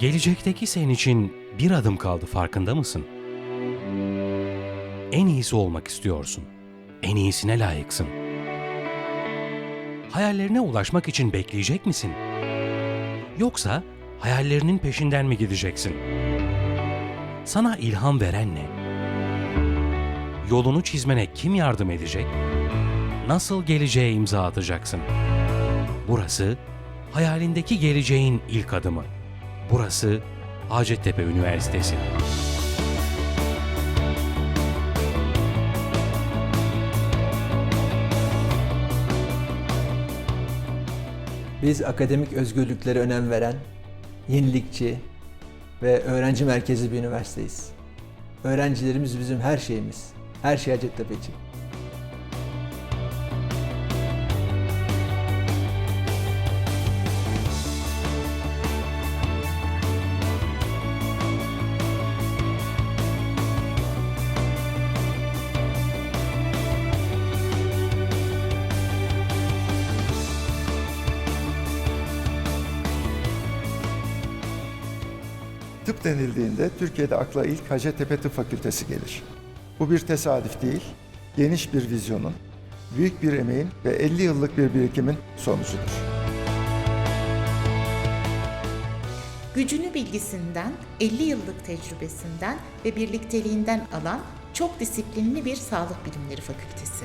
Gelecekteki sen için bir adım kaldı farkında mısın? En iyisi olmak istiyorsun. En iyisine layıksın. Hayallerine ulaşmak için bekleyecek misin? Yoksa hayallerinin peşinden mi gideceksin? Sana ilham veren ne? Yolunu çizmene kim yardım edecek? Nasıl geleceğe imza atacaksın? Burası hayalindeki geleceğin ilk adımı. Burası Hacettepe Üniversitesi. Biz akademik özgürlüklere önem veren, yenilikçi ve öğrenci merkezi bir üniversiteyiz. Öğrencilerimiz bizim her şeyimiz. Her şey Hacettepe için. Tıp denildiğinde Türkiye'de akla ilk Hacettepe Tıp Fakültesi gelir. Bu bir tesadüf değil, geniş bir vizyonun, büyük bir emeğin ve 50 yıllık bir birikimin sonucudur. Gücünü bilgisinden, 50 yıllık tecrübesinden ve birlikteliğinden alan çok disiplinli bir sağlık bilimleri fakültesi.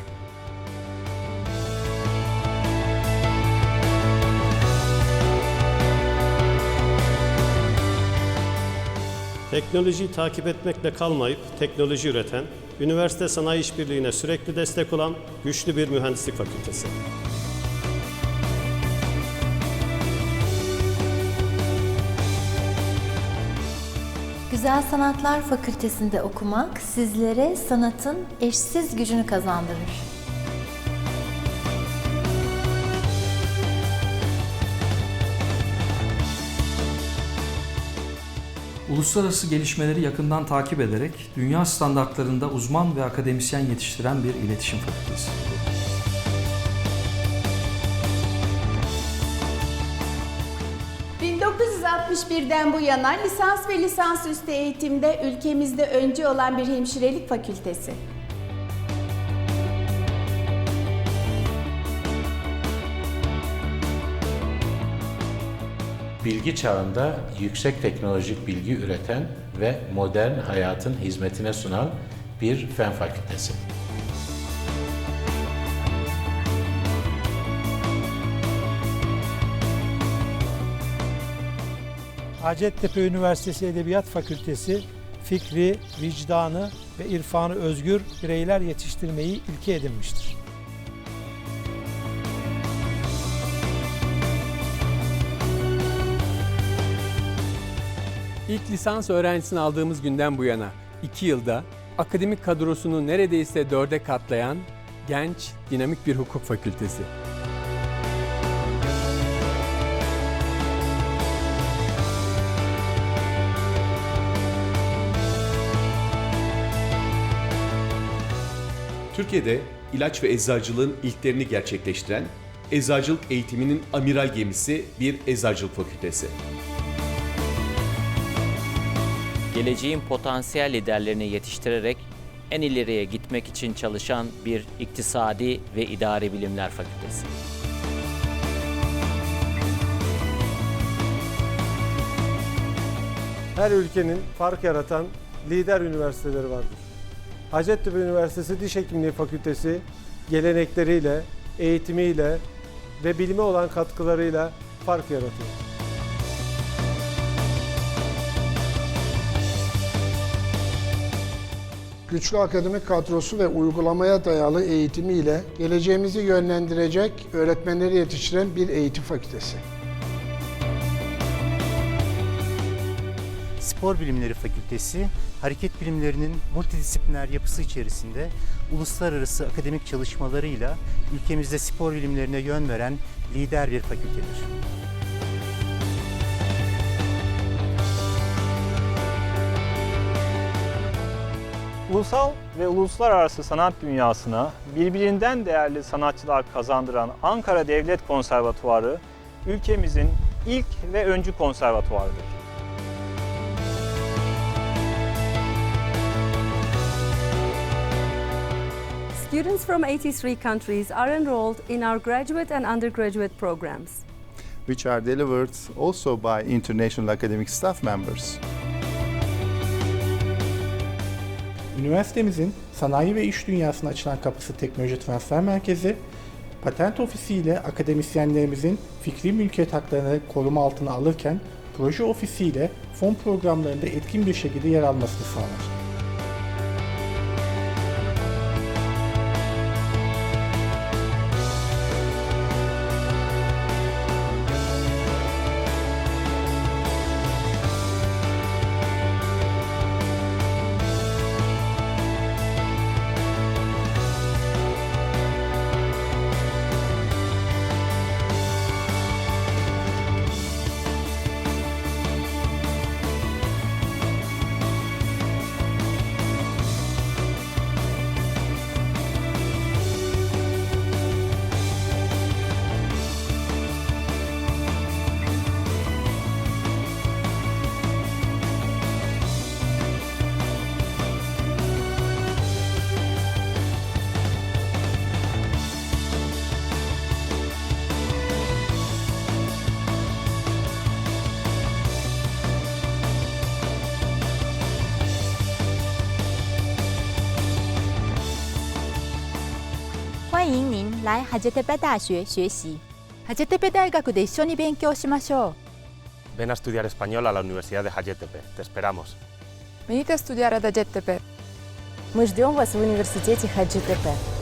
Teknolojiyi takip etmekle kalmayıp teknoloji üreten, üniversite sanayi işbirliğine sürekli destek olan güçlü bir mühendislik fakültesi. Güzel Sanatlar Fakültesinde okumak sizlere sanatın eşsiz gücünü kazandırır. Uluslararası gelişmeleri yakından takip ederek dünya standartlarında uzman ve akademisyen yetiştiren bir iletişim fakültesi. ...1961'den bu yana lisans ve lisansüstü eğitimde ülkemizde öncü olan bir hemşirelik fakültesi. Bilgi çağında yüksek teknolojik bilgi üreten ve modern hayatın hizmetine sunan bir fen fakültesi. Hacettepe Üniversitesi Edebiyat Fakültesi fikri, vicdanı ve irfanı özgür bireyler yetiştirmeyi ilke edinmiştir. İlk lisans öğrencisini aldığımız günden bu yana 2 yılda akademik kadrosunu neredeyse dörde katlayan genç, dinamik bir hukuk fakültesi. Türkiye'de ilaç ve eczacılığın ilklerini gerçekleştiren, eczacılık eğitiminin amiral gemisi bir eczacılık fakültesi. Geleceğin potansiyel liderlerini yetiştirerek en ileriye gitmek için çalışan bir iktisadi ve idari bilimler fakültesi. Her ülkenin fark yaratan lider üniversiteleri vardır. Hacettepe Üniversitesi Diş Hekimliği Fakültesi gelenekleriyle, eğitimiyle ve bilime olan katkılarıyla fark yaratıyor. Güçlü akademik kadrosu ve uygulamaya dayalı eğitimiyle geleceğimizi yönlendirecek öğretmenleri yetiştiren bir eğitim fakültesi. Spor Bilimleri Fakültesi, hareket bilimlerinin multidisipliner yapısı içerisinde uluslararası akademik çalışmalarıyla ülkemizde spor bilimlerine yön veren lider bir fakültedir. Ulusal ve uluslararası sanat dünyasına birbirinden değerli sanatçılar kazandıran Ankara Devlet Konservatuvarı ülkemizin ilk ve öncü konservatuvarıdır. Students from 83 countries are enrolled in our graduate and undergraduate programs. Which are delivered also by international academic staff members. Üniversitemizin sanayi ve iş dünyasına açılan kapısı Teknoloji Transfer Merkezi, patent ofisi ile akademisyenlerimizin fikri mülkiyet haklarını koruma altına alırken, proje ofisi ile fon programlarında etkin bir şekilde yer almasını sağlar. Ven a estudiar español a la Universidad de Hacettepe. Te esperamos. Venite a studiare ad Hacettepe. Мы ждем вас в университете Хаджитепе.